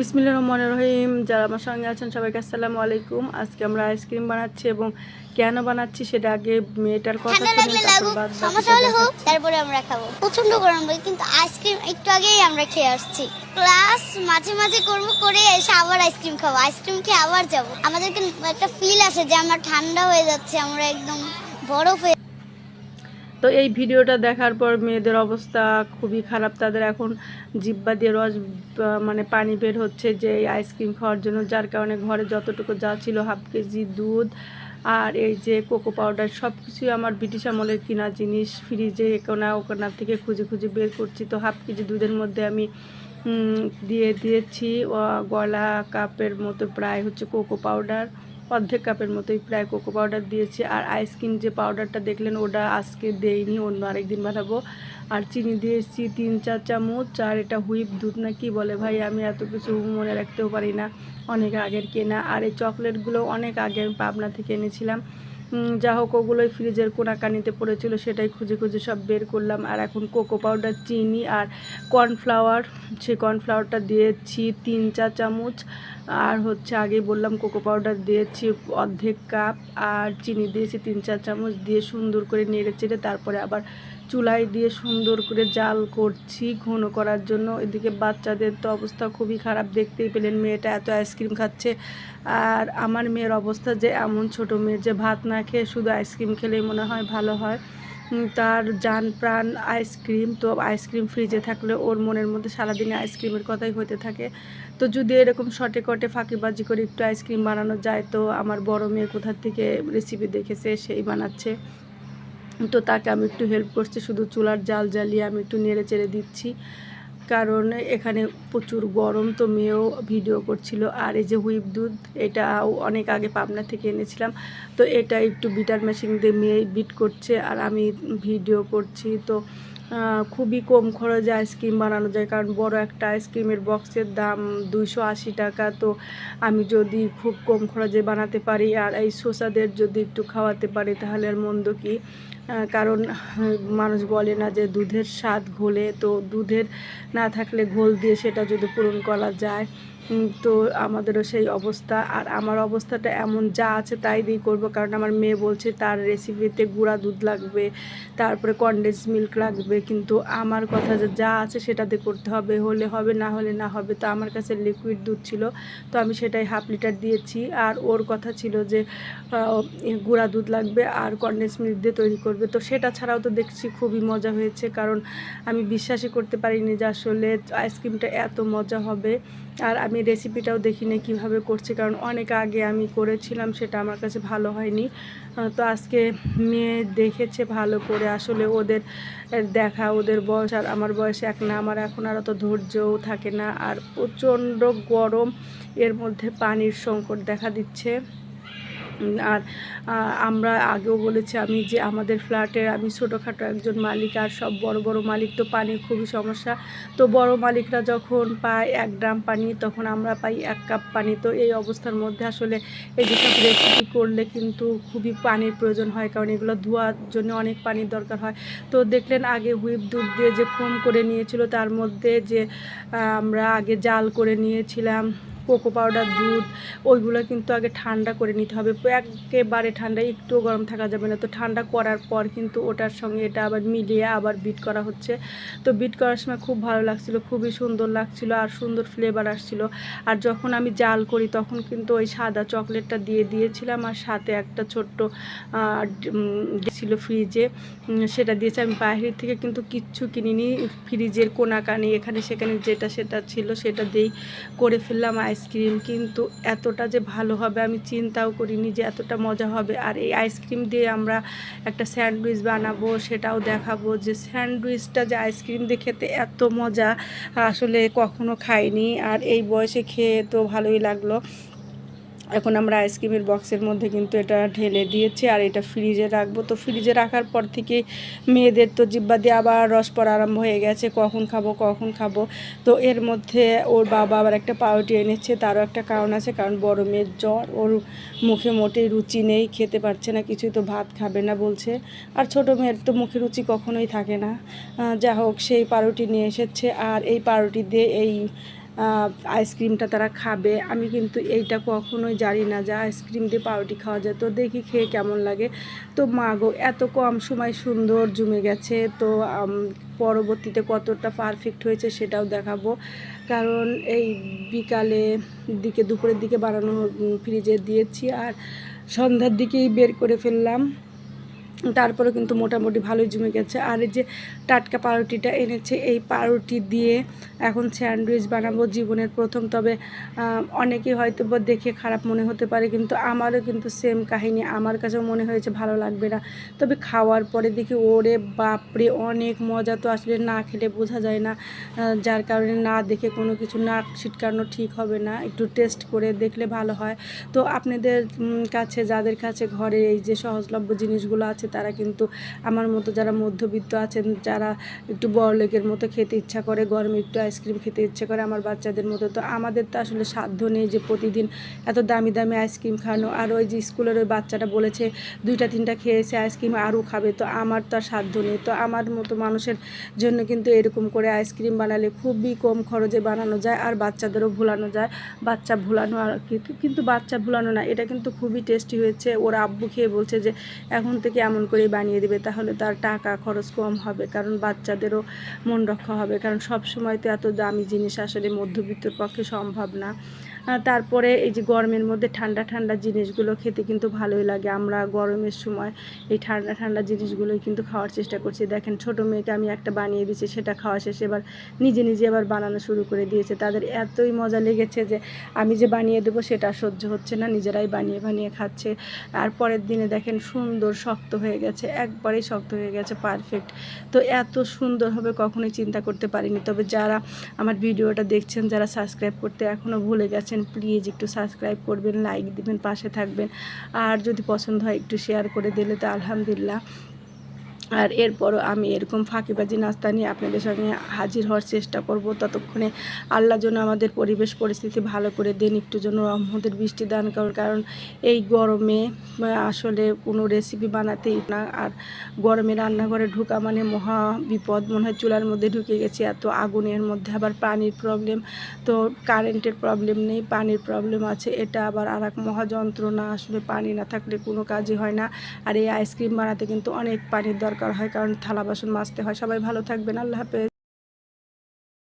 বিসমিল্লা রহমান রহিম। যারা আমার সঙ্গে আছেন সবাইকে আসসালামু আলাইকুম। আজকে আমরা আইসক্রিম বানাচ্ছি এবং কেন বানাচ্ছি সেটা আগে মেয়েটার কথা লাগলে তারপর লাগুক বাদ সমস্যা হলে হোক তারপরে আমরা খাব। প্রচণ্ড গরম লাগে কিন্তু আইসক্রিম একটু আগেই আমরা খেয়ে আসছি। ক্লাস মাঝে মাঝে করব করে এসে আবার আইসক্রিম খাব। আইসক্রিম খেয়ে আবার যাব। আমাদেরকে একটা ফিল আসে যে আমরা ঠান্ডা হয়ে যাচ্ছে আমরা একদম বরফ হয়ে তো এই ভিডিওটা দেখার পর মেয়েদের অবস্থা খুবই খারাপ। তাদের এখন জিব্বা দিয়ে রস মানে পানি বের হচ্ছে যে এই আইসক্রিম খাওয়ার জন্য, যার কারণে ঘরে যতটুকু যা ছিল, হাফ কেজি দুধ আর এই যে কোকো পাউডার সব কিছুই আমার ব্রিটিশ আমলের কিনা জিনিস, ফ্রিজে কোনা ওকোনা থেকে খুঁজে খুঁজে বের করছি। তো হাফ কেজি দুধের মধ্যে আমি দিয়ে দিয়েছি গলা, কাপের মতো প্রায় হচ্ছে কোকো পাউডার। অর্ধেক কাপের মতোই প্রায় কোকো পাউডার দিয়েছি। আর আইসক্রিম যে পাউডারটা দেখলেন, ওটা আজকে দেইনি, অন্য আরেকদিন বানাবো। আর চিনি দিয়েছি তিন, চার চামচ। আর এটা হুইপ দুধ না কি বলে ভাই, আমি এত কিছু মনে রাখতেও পারি না, অনেক আগের কেনা। আর এই চকলেটগুলো অনেক আগে আমি পাবনা থেকে এনেছিলাম। যা হোক ওগুলোই ফ্রিজের কোনাকানিতে পড়েছিল, সেটাই খুঁজে খুঁজে সব বের করলাম। আর এখন কোকো পাউডার, চিনি আর কর্নফ্লাওয়ার, সেই কর্নফ্লাওয়ারটা দিয়েছি তিন চা চামচ। আর হচ্ছে আগেই বললাম কোকো পাউডার দিয়েছি অর্ধেক কাপ, আর চিনি দিয়েছি তিন চার চামচ, দিয়ে সুন্দর করে নেড়ে চেড়ে তারপরে আবার চুলায় দিয়ে সুন্দর করে জাল করছি ঘন করার জন্য। এদিকে বাচ্চাদের তো অবস্থা খুবই খারাপ, দেখতেই পেলেন মেয়েটা এত আইসক্রিম খাচ্ছে। আর আমার মেয়ের অবস্থা যে এমন, ছোট মেয়ের যে ভাত না খেয়ে শুধু আইসক্রিম খেলেই মনে হয় ভালো হয়। তার যান প্রাণ আইসক্রিম, তো আইসক্রিম ফ্রিজে থাকলে ওর মনের মধ্যে সারাদিনে আইসক্রিমের কথাই হতে থাকে। তো যদি এরকম শর্টে কটে ফাঁকিবাজি করে একটু আইসক্রিম বানানো যায়, তো আমার বড় মেয়ে কোথার থেকে রেসিপি দেখেছে, সেই বানাচ্ছে। তো তাকে আমি একটু হেল্প করছি, শুধু চুলার জাল জ্বালিয়ে আমি একটু নেড়ে চেড়ে দিচ্ছি। কারণ এখানে প্রচুর গরম, তো মেয়েও ভিডিও করছিল। আর এই যে হুইপ দুধ এটাও অনেক আগে পাবনা থেকে এনেছিলাম। তো এটা একটু বিটার মেশিন দিয়ে মেয়ে বিট করছে, আর আমি ভিডিও করছি। তো খুবই কম খরচে আইসক্রিম বানানো যায়, কারণ বড় একটা আইসক্রিমের বক্সের দাম দুইশো আশি টাকা। তো আমি যদি খুব কম খরচে বানাতে পারি, আর এই শসাদের যদি একটু খাওয়াতে পারি, তাহলে আর মন্দ কি? কারণ মানুষ বলে না যে দুধের স্বাদ ঘোলে, তো দুধের না থাকলে ঘোল দিয়ে সেটা যদি পূরণ করা যায় তো আমাদেরও সেই অবস্থা। আর আমার অবস্থাটা এমন, যা আছে তাই দিয়ে করব। কারণ আমার মেয়ে বলছে তার রেসিপিতে গুঁড়া দুধ লাগবে, তারপরে কনডেন্স মিল্ক লাগবে। কিন্তু আমার কথা যে যা আছে সেটাতে করতে হবে, হলে হবে, না হলে না হবে, তো আমার কাছে লিকুইড দুধ ছিল। তো আমি সেটাই হাফ লিটার দিয়েছি। আর ওর কথা ছিল যে গুঁড়া দুধ লাগবে আর কনডেন্স মিল্ক দিয়ে তৈরি করবে। তো সেটা ছাড়াও তো দেখছি খুবই মজা হয়েছে, কারণ আমি বিশ্বাসই করতে পারিনি যে আসলে আইসক্রিমটা এত মজা হবে। আর আমি রেসিপিটাও দেখিনি কীভাবে করছি, কারণ অনেক আগে আমি করেছিলাম, সেটা আমার কাছে ভালো হয়নি। তো আজকে মেয়ে দেখেছে ভালো করে, আসলে ওদের দেখা, ওদের বয়স, আর আমার বয়স এক না, আমার এখন আর অত ধৈর্যও থাকে না। আর প্রচণ্ড গরম, এর মধ্যে পানির সংকট দেখা দিচ্ছে। আর আমরা আগেও বলেছি আমি যে আমাদের ফ্ল্যাটের আমি ছোটোখাটো একজন মালিক আর সব বড় বড় মালিক তো পানির খুবই সমস্যা। তো বড় মালিকরা যখন পায় এক ড্রাম পানি, তখন আমরা পাই এক কাপ পানি। তো এই অবস্থার মধ্যে আসলে এই যেসব রেসিপি করলে কিন্তু খুবই পানির প্রয়োজন হয়, কারণ এগুলো ধোয়ার জন্য অনেক পানির দরকার হয়। তো দেখলেন আগে হুইপ দুধ দিয়ে যে ফোম করে নিয়েছিল, তার মধ্যে যে আমরা আগে জাল করে নিয়েছিলাম। কোকো পাউডার, দুধ, ওইগুলো কিন্তু আগে ঠান্ডা করে নিতে হবে। একেবারে ঠান্ডা, একটুও গরম থাকা যাবে না। তো ঠান্ডা করার পর কিন্তু ওটার সঙ্গে এটা আবার মিলিয়ে আবার বিট করা হচ্ছে। তো বিট করার সময় খুব ভালো লাগছিল, খুবই সুন্দর লাগছিল আর সুন্দর ফ্লেভার আসছিল। আর যখন আমি জাল করি তখন কিন্তু ওই সাদা চকলেটটা দিয়ে দিয়েছিলাম আর সাথে একটা ছোট্ট ছিল ফ্রিজে সেটা দিয়েছে। আমি বাইরের থেকে কিন্তু কিচ্ছু কিনিনি। ফ্রিজের কোনাকানি, এখানে সেখানে যেটা সেটা ছিল সেটা দিয়েই করে ফেললাম। আইসক্রিম, কিন্তু এতটা যে ভালো হবে আমি চিন্তাও করিনি যে এতটা মজা হবে। আর এই আইসক্রিম দিয়ে আমরা একটা স্যান্ডউইচ বানাবো, সেটাও দেখাবো যে স্যান্ডউইচটা যে আইসক্রিম দিয়ে খেতে এত মজা, আসলে কখনো খাইনি। আর এই বয়সে খেয়ে তো ভালোই লাগল। এখন আমরা আইসক্রিমের বক্সের মধ্যে কিন্তু এটা ঢেলে দিয়েছি আর এটা ফ্রিজে রাখব। তো ফ্রিজে রাখার পর থেকে মেয়েদের তো জিব্বা দিয়ে আবার রস পড়া আরম্ভ হয়ে গেছে, কখন খাব কখন খাব। তো এর মধ্যে ওর বাবা আবার একটা পাউরুটি এনেছে, তারও একটা কারণ আছে, কারণ বড় মেয়ের জ্বর, ওর মুখে মোটেই রুচি নেই, খেতে পারছে না, কিছুই তো ভাত খাবে না বলছে। আর ছোটো মেয়ের তো মুখে রুচি কখনোই থাকে না। যা হোক, সেই পাউরুটি নিয়ে এসেছে, আর এই পাউরুটি দিয়ে এই আইসক্রিমটা তারা খাবে। আমি কিন্তু এইটা কখনোই জানি না যে আইসক্রিম দিয়ে পাউরুটি খাওয়া যায়। তো দেখি খেয়ে কেমন লাগে। তো মা গো, এত কম সময় সুন্দর জমে গেছে। তো পরবর্তীতে কতটা পারফেক্ট হয়েছে সেটাও দেখাবো। কারণ এই বিকালে দিকে, দুপুরের দিকে বানানো ফ্রিজে দিয়েছি। আর সন্ধ্যার দিকেই বের করে ফেললাম। তারপরে কিন্তু মোটামুটি ভালোই জমে গেছে। আর এই যে টাটকা পাউরুটিটা এনেছে, এই পাউরুটি দিয়ে এখন স্যান্ডউইচ বানাবো জীবনের প্রথম। তবে অনেকেই হয়তো বা দেখে খারাপ মনে হতে পারে, কিন্তু আমারও কিন্তু সেম কাহিনী। আমার কাছেও মনে হয়েছে ভালো লাগবে না। তবে খাওয়ার পরে দেখি, ওরে বাপরে, অনেক মজা তো আসলে না খেলে বোঝা যায় না। যার কারণে না দেখে কোনো কিছু না ছিটকানো ঠিক হবে না। একটু টেস্ট করে দেখলে ভালো হয়। তো আপনাদের কাছে, যাদের কাছে ঘরে এই যে সহজলভ্য জিনিসগুলো আছে তারা কিন্তু আমার মতো যারা মধ্যবিত্ত আছেন, যারা একটু বড়লোকের মতো খেতে ইচ্ছা করে, গরমে একটু আইসক্রিম খেতে ইচ্ছে করে আমার বাচ্চাদের মতো, তো আমাদের তো আসলে সাধ্য নেই যে প্রতিদিন এত দামি দামি আইসক্রিম খাওয়ানো। আর ওই যে স্কুলের ওই বাচ্চাটা বলেছে, দুইটা তিনটা খেয়েছে, আইসক্রিম আরও খাবে, তো আমার তো আর সাধ্য নেই। তো আমার মতো মানুষের জন্য কিন্তু এরকম করে আইসক্রিম বানালে খুবই কম খরচে বানানো যায় আর বাচ্চাদেরও ভুলানো যায়। বাচ্চা ভুলানো আর কিন্তু বাচ্চা ভুলানো না, এটা কিন্তু খুবই টেস্টি হয়েছে। ওর আব্বু খেয়ে বলছে যে, এখন থেকে এমন করেই বানিয়ে দেবে, তাহলে তার টাকা খরচ কম হবে, কারণ বাচ্চাদেরও মন রক্ষা হবে। কারণ সব সময় তো এত দামি জিনিস আসলে মধ্যবিত্তর পক্ষে সম্ভব না। তারপরে এই যে গরমের মধ্যে ঠান্ডা ঠান্ডা জিনিসগুলো খেতে কিন্তু ভালোই লাগে। আমরা গরমের সময় এই ঠান্ডা ঠান্ডা জিনিসগুলোই কিন্তু খাওয়ার চেষ্টা করছি। দেখেন ছোটো মেয়েকে আমি একটা বানিয়ে দিয়েছি, সেটা খাওয়া শেষে। এবার নিজে নিজে আবার বানানো শুরু করে দিয়েছে। তাদের এতই মজা লেগেছে যে আমি যে বানিয়ে দেবো সেটা সহ্য হচ্ছে না, নিজেরাই বানিয়ে বানিয়ে খাচ্ছে। আর পরের দিনে দেখেন সুন্দর শক্ত হয়ে গেছে, একবারেই শক্ত হয়ে গেছে পারফেক্ট তো এত সুন্দর হবে কখনোই চিন্তা করতে পারিনি। তবে যারা আমার ভিডিওটা দেখছেন, যারা সাবস্ক্রাইব করতে এখনও ভুলে গেছেন প্লিজ একটু সাবস্ক্রাইব করবেন লাইক দিবেন, পাশে থাকবেন। আর যদি পছন্দ হয় একটু শেয়ার করে দিলে তো আলহামদুলিল্লাহ। আর এরপরও আমি এরকম ফাঁকিবাজি নাস্তা নিয়ে আপনাদের সঙ্গে হাজির হওয়ার চেষ্টা করব। ততক্ষণে আল্লাহ যেন আমাদের পরিবেশ পরিস্থিতি ভালো করে দেন, একটু যেন রহমতের বৃষ্টি দান কারণ কারণ এই গরমে আসলে কোনো রেসিপি বানাতেই না। আর গরমে রান্নাঘরে ঢোকা মানে মহা বিপদ। মনে হয় চুলার মধ্যে ঢুকে গেছে, এত আগুনের মধ্যে আবার পানির প্রবলেম তো কারেন্টের প্রবলেম নেই, পানির প্রবলেম আছে। এটা আবার আর এক মহা যন্ত্রণা আসলে পানি না থাকলে কোনো কাজই হয় না। আর এই আইসক্রিম বানাতে কিন্তু অনেক পানির দরকার হয় কারণ থালা বাসন মাজতে হয়। সবাই ভালো থাকবেন আল্লাহ হাফেজ।